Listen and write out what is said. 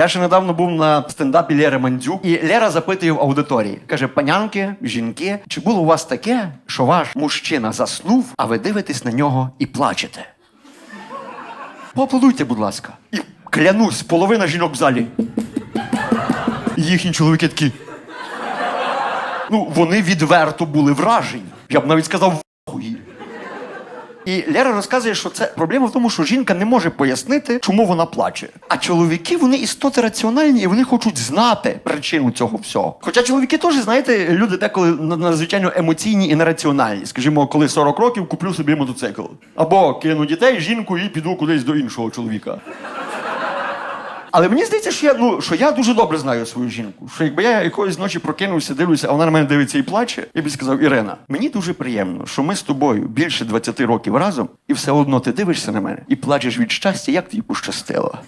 Я ще недавно був на стендапі Лєри Мандзюк, і Лера запитує в аудиторії. Каже: панянки, жінки, чи було у вас таке, що ваш мужчина заснув, а ви дивитесь на нього і плачете? Поаплодуйте, будь ласка. І клянусь, половина жінок в залі. Їхні чоловіки такі. Ну, вони відверто були вражені. Я б навіть сказав «вахуї». І Лера розказує, що це проблема в тому, що жінка не може пояснити, чому вона плаче. А чоловіки вони істоти раціональні і вони хочуть знати причину цього всього. Хоча чоловіки теж, знаєте, люди деколи на- надзвичайно емоційні і нераціональні. Скажімо, коли 40 років куплю собі мотоцикл. Або кину дітей, жінку і піду кудись до іншого чоловіка. Але мені здається, що я, ну, що я дуже добре знаю свою жінку. Що якби я якоїсь ночі прокинувся, дивлюся, а вона на мене дивиться і плаче, я б сказав, Ірина, мені дуже приємно, що ми з тобою більше 20 років разом, і все одно ти дивишся на мене і плачеш від щастя, як тобі пощастило.